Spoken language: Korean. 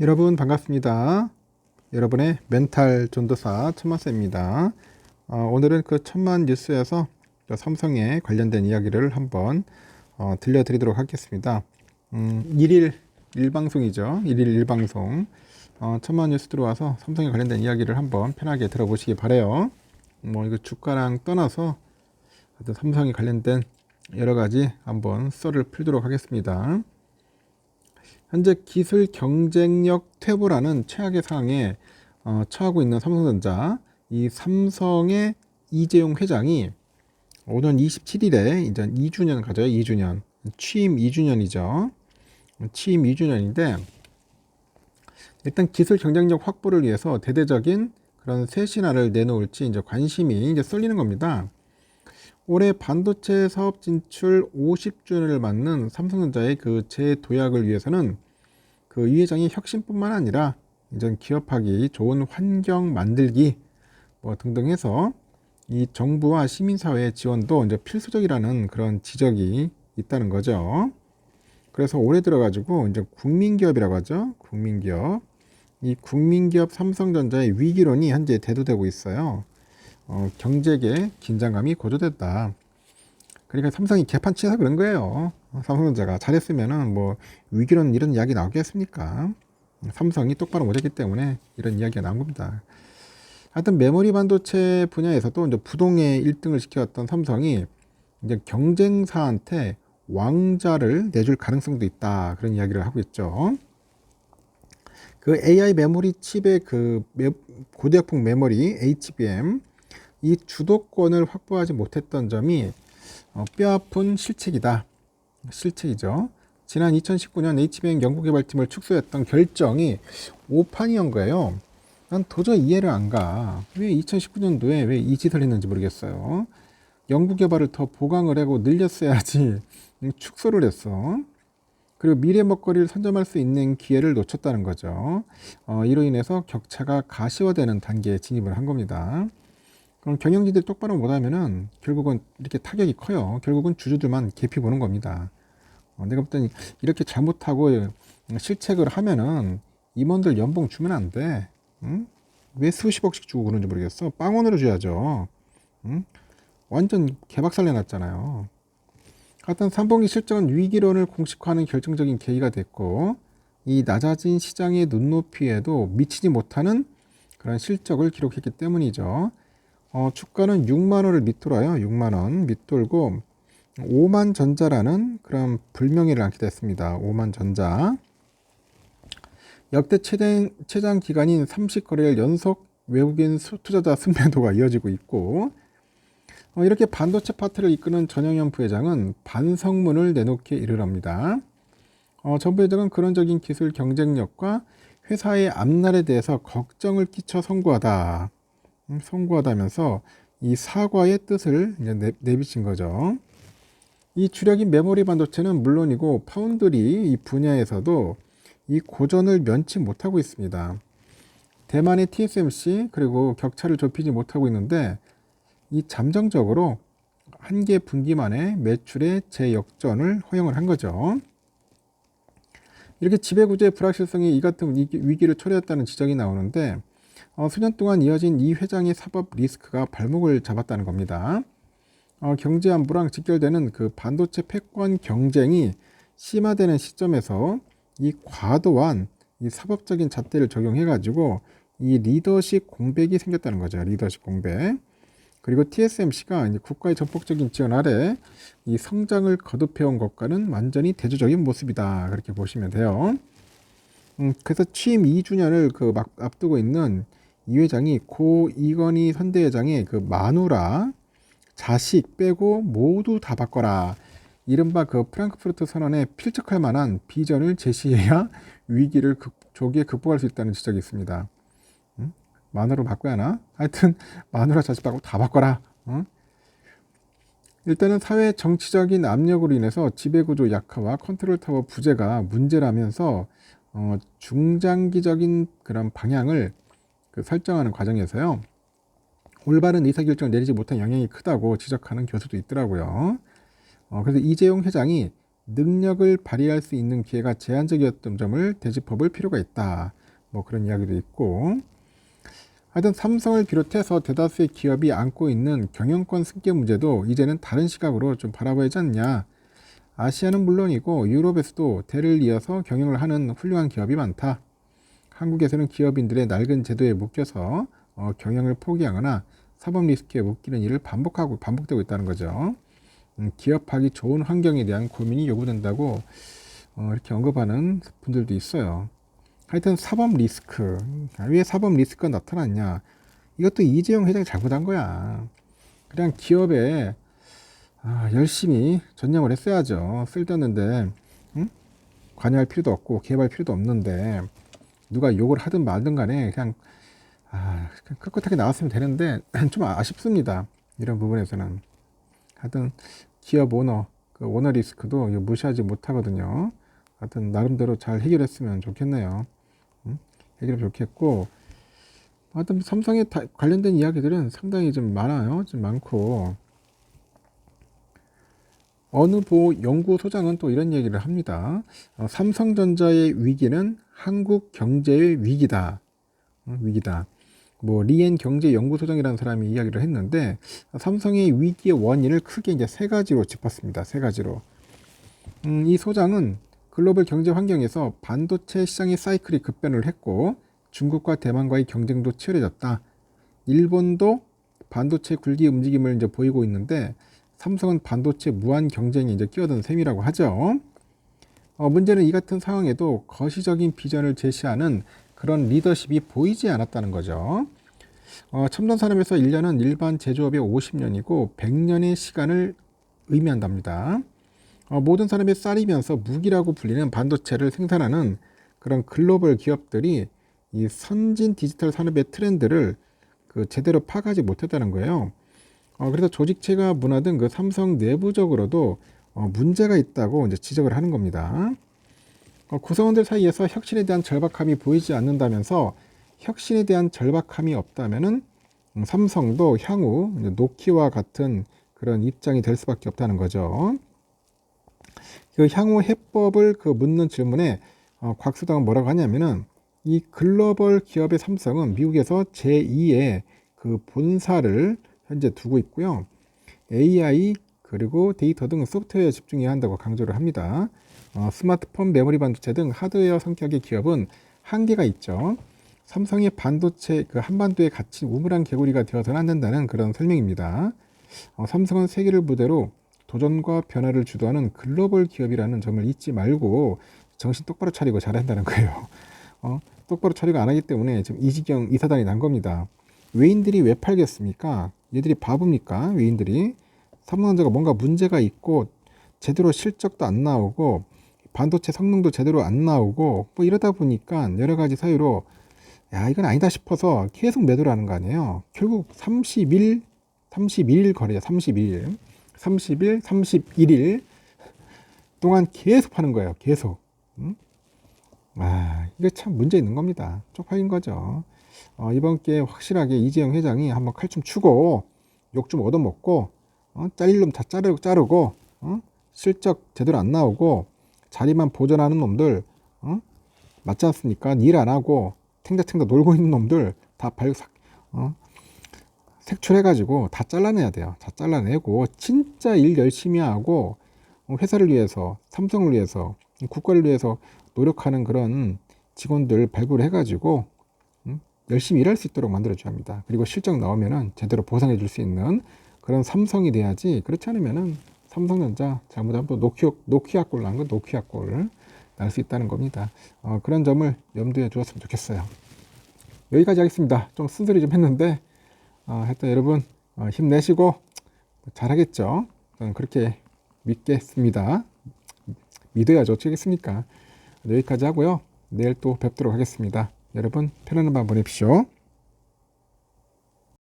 여러분 반갑습니다. 여러분의 멘탈 전도사 천만쌤입니다. 어, 오늘은 그 천만 뉴스에서 저 삼성에 관련된 이야기를 한번 어, 들려드리도록 하겠습니다. 음, 1일 1방송이죠. 1일 1방송. 어, 천만 뉴스 들어와서 삼성에 관련된 이야기를 한번 편하게 들어보시기 바래요. 뭐 이거 주가랑 떠나서 삼성에 관련된 여러 가지 한번 썰을 풀도록 하겠습니다. 현재 기술 경쟁력 퇴보라는 최악의 상황에 어, 처하고 있는 삼성전자 이 삼성의 이재용 회장이 오는 27일에 이제 2주년 가져요 2주년 취임 2주년이죠 취임 2주년인데 일단 기술 경쟁력 확보를 위해서 대대적인 그런 새 신화를 내놓을지 이제 관심이 이제 쏠리는 겁니다. 올해 반도체 사업 진출 50주년을 맞는 삼성전자의 그 재도약을 위해서는 그 이 회장이 혁신뿐만 아니라 이전 기업하기 좋은 환경 만들기 뭐 등등 해서 이 정부와 시민사회의 지원도 이제 필수적이라는 그런 지적이 있다는 거죠. 그래서 올해 들어가지고 이제 국민기업이라고 하죠. 국민기업. 이 국민기업 삼성전자의 위기론이 현재 대두되고 있어요. 어, 경제계 긴장감이 고조됐다. 그러니까 삼성이 개판 치서 그런 거예요. 어, 삼성전자가 잘했으면은 뭐 위기론 이런 이야기 나오겠습니까? 삼성이 똑바로 못했기 때문에 이런 이야기가 나온 겁니다. 하여튼 메모리 반도체 분야에서도 이제 부동의 1등을 시켜왔던 삼성이 이제 경쟁사한테 왕자를 내줄 가능성도 있다 그런 이야기를 하고 있죠. 그 AI 메모리 칩의 그 고대역폭 메모리 HBM 이 주도권을 확보하지 못했던 점이 어, 뼈아픈 실책이다. 실책이죠. 지난 2019년 HBM 연구개발팀을 축소했던 결정이 오판이었 거예요. 난 도저히 이해를 안 가. 왜 2019년도에 왜 이 짓을 했는지 모르겠어요. 연구개발을 더 보강을 하고 늘렸어야지 축소를 했어. 그리고 미래 먹거리를 선점할 수 있는 기회를 놓쳤다는 거죠. 어, 이로 인해서 격차가 가시화되는 단계에 진입을 한 겁니다. 그럼 경영진들 똑바로 못하면은 결국은 이렇게 타격이 커요. 결국은 주주들만 개피 보는 겁니다. 어, 내가 볼 때는 이렇게 잘못하고 실책을 하면은 임원들 연봉 주면 안 돼. 응? 왜 수십억씩 주고 그런지 모르겠어. 빵원으로 줘야죠. 응? 완전 개박살 내놨잖아요. 하여튼 3분기 실적은 위기론을 공식화하는 결정적인 계기가 됐고 이 낮아진 시장의 눈높이에도 미치지 못하는 그런 실적을 기록했기 때문이죠. 어, 주가는 6만 원을 밑돌아요. 6만 원 밑돌고 5만 전자라는 그런 불명예를 안게 됐습니다. 5만 전자. 역대 최대, 최장 기간인 30거래일 연속 외국인 투자자 순매도가 이어지고 있고 어, 이렇게 반도체 파트를 이끄는 전영현 부회장은 반성문을 내놓기에 이르랍니다. 어, 전 부회장은 그런적인 기술 경쟁력과 회사의 앞날에 대해서 걱정을 끼쳐 선고하다. 음, 선고하다면서 이 사과의 뜻을 이제 내비친 거죠. 이 주력인 메모리 반도체는 물론이고 파운드리 이 분야에서도 이 고전을 면치 못하고 있습니다. 대만의 TSMC 그리고 격차를 좁히지 못하고 있는데 이 잠정적으로 한 개 분기 만에 매출의 재역전을 허용을 한 거죠. 이렇게 지배구조의 불확실성이 이 같은 위기를 초래했다는 지적이 나오는데 어, 수년 동안 이어진 이 회장의 사법 리스크가 발목을 잡았다는 겁니다. 어, 경제 안보랑 직결되는 그 반도체 패권 경쟁이 심화되는 시점에서 이 과도한 이 사법적인 잣대를 적용해 가지고 이 리더십 공백이 생겼다는 거죠. 리더십 공백. 그리고 TSMC가 이제 국가의 전폭적인 지원 아래 이 성장을 거듭해온 것과는 완전히 대조적인 모습이다. 그렇게 보시면 돼요. 음, 그래서 취임 2주년을 그 막 앞두고 있는 이 회장이 고 이건희 선대회장의 그 마누라 자식 빼고 모두 다 바꿔라. 이른바 그 프랑크푸르트 선언에 필적할 만한 비전을 제시해야 위기를 극, 조기에 극복할 수 있다는 지적이 있습니다. 응? 마누라 바꿔야 하나? 하여튼 마누라 자식 바꾸고 다 바꿔라. 응? 일단은 사회 정치적인 압력으로 인해서 지배구조 약화와 컨트롤 타워 부재가 문제라면서 어, 중장기적인 그런 방향을 그 설정하는 과정에서요. 올바른 의사결정을 내리지 못한 영향이 크다고 지적하는 교수도 있더라고요. 어, 그래서 이재용 회장이 능력을 발휘할 수 있는 기회가 제한적이었던 점을 되짚어 볼 필요가 있다. 뭐 그런 이야기도 있고 하여튼 삼성을 비롯해서 대다수의 기업이 안고 있는 경영권 승계 문제도 이제는 다른 시각으로 좀 바라봐야 지 않냐. 아시아는 물론이고 유럽에서도 대를 이어서 경영을 하는 훌륭한 기업이 많다. 한국에서는 기업인들의 낡은 제도에 묶여서 어, 경영을 포기하거나 사법 리스크에 묶이는 일을 반복하고 반복되고 있다는 거죠. 음, 기업하기 좋은 환경에 대한 고민이 요구된다고 어, 이렇게 언급하는 분들도 있어요. 하여튼 사법 리스크 왜 사법 리스크가 나타났냐? 이것도 이재용 회장이 잘못한 거야. 그냥 기업에 아, 열심히 전념을 했어야죠. 쓸데없는데 응? 관여할 필요도 없고 개발 필요도 없는데 누가 욕을 하든 말든 간에 그냥 아, 꿋꿋하게 나왔으면 되는데 좀 아쉽습니다. 이런 부분에서는 하여튼 기업 오너 그 오너 리스크도 무시하지 못하거든요. 하여튼 나름대로 잘 해결했으면 좋겠네요. 응? 해결하면 좋겠고 하여튼 삼성에 다- 관련된 이야기들은 상당히 좀 많아요. 좀 많고 어느 보 연구소장은 또 이런 얘기를 합니다. 어, 삼성전자의 위기는 한국 경제의 위기다. 어, 위기다. 뭐 리엔 경제연구소장이라는 사람이 이야기를 했는데 삼성의 위기의 원인을 크게 이제 세 가지로 짚었습니다. 세 가지로. 음, 이 소장은 글로벌 경제 환경에서 반도체 시장의 사이클이 급변을 했고 중국과 대만과의 경쟁도 치열해졌다. 일본도 반도체 굴기 움직임을 이제 보이고 있는데 삼성은 반도체 무한 경쟁에 이제 끼어든 셈이라고 하죠. 어, 문제는 이 같은 상황에도 거시적인 비전을 제시하는 그런 리더십이 보이지 않았다는 거죠. 어, 첨단 산업에서 1년은 일반 제조업의 50년이고 100년의 시간을 의미한답니다. 어, 모든 산업의 쌀이면서 무기라고 불리는 반도체를 생산하는 그런 글로벌 기업들이 이 선진 디지털 산업의 트렌드를 그 제대로 파악하지 못했다는 거예요. 어, 그래서 조직체가 무너든 그 삼성 내부적으로도 어, 문제가 있다고 이제 지적을 하는 겁니다. 어, 구성원들 사이에서 혁신에 대한 절박함이 보이지 않는다면서 혁신에 대한 절박함이 없다면은 음, 삼성도 향후 노키와 같은 그런 입장이 될 수밖에 없다는 거죠. 그 향후 해법을 그 묻는 질문에 어, 곽수당은 뭐라고 하냐면은 이 글로벌 기업의 삼성은 미국에서 제2의 그 본사를 현재 두고 있고요. AI 그리고 데이터 등 소프트웨어에 집중해야 한다고 강조를 합니다. 어, 스마트폰, 메모리 반도체 등 하드웨어 성격의 기업은 한계가 있죠. 삼성의 반도체 그 한반도에 갇힌 우물한 개구리가 되어서는 안 된다는 그런 설명입니다. 어, 삼성은 세계를 무대로 도전과 변화를 주도하는 글로벌 기업이라는 점을 잊지 말고 정신 똑바로 차리고 잘야 한다는 거예요. 어, 똑바로 차리고 안 하기 때문에 지금 이지경 이사단이 난 겁니다. 외인들이 왜 팔겠습니까? 얘들이 바보입니까? 외인들이 삼성전자가 뭔가 문제가 있고 제대로 실적도 안 나오고 반도체 성능도 제대로 안 나오고 뭐 이러다 보니까 여러 가지 사유로 야 이건 아니다 싶어서 계속 매도를 하는 거 아니에요. 결국 30일 31일 거래자 31일 30일 31일 동안 계속 파는 거예요. 계속. 응? 아 이거 참 문제 있는 겁니다. 쪽팔린 거죠. 어, 이번 기회에 확실하게 이재용 회장이 한번 칼춤 추고 욕 좀 얻어먹고 어? 잘릴 놈 다 자르고 자르고 어? 실적 제대로 안 나오고 자리만 보존하는 놈들 어? 맞지 않습니까? 일 안 하고 탱자탱자 놀고 있는 놈들 다 발, 어? 색출해가지고 다 잘라내야 돼요. 다 잘라내고 진짜 일 열심히 하고 어, 회사를 위해서 삼성을 위해서 국가를 위해서 노력하는 그런 직원들 발굴해 가지고 음? 열심히 일할 수 있도록 만들어줘야 합니다. 그리고 실적 나오면은 제대로 보상해 줄 수 있는 그런 삼성이 돼야지 그렇지 않으면은 삼성전자 잘못하면 또 노키아, 노키아 골 난건 노키아 골 날 수 있다는 겁니다. 어, 그런 점을 염두에 두었으면 좋겠어요. 여기까지 하겠습니다. 좀 쓴소리 좀 했는데 어, 하여튼 여러분 어, 힘내시고 잘하겠죠. 저는 그렇게 믿겠습니다. 믿어야죠. 어쩌겠습니까? 여기까지 하고요. 내일 또 뵙도록 하겠습니다. 여러분 편안한 밤 보내십시오.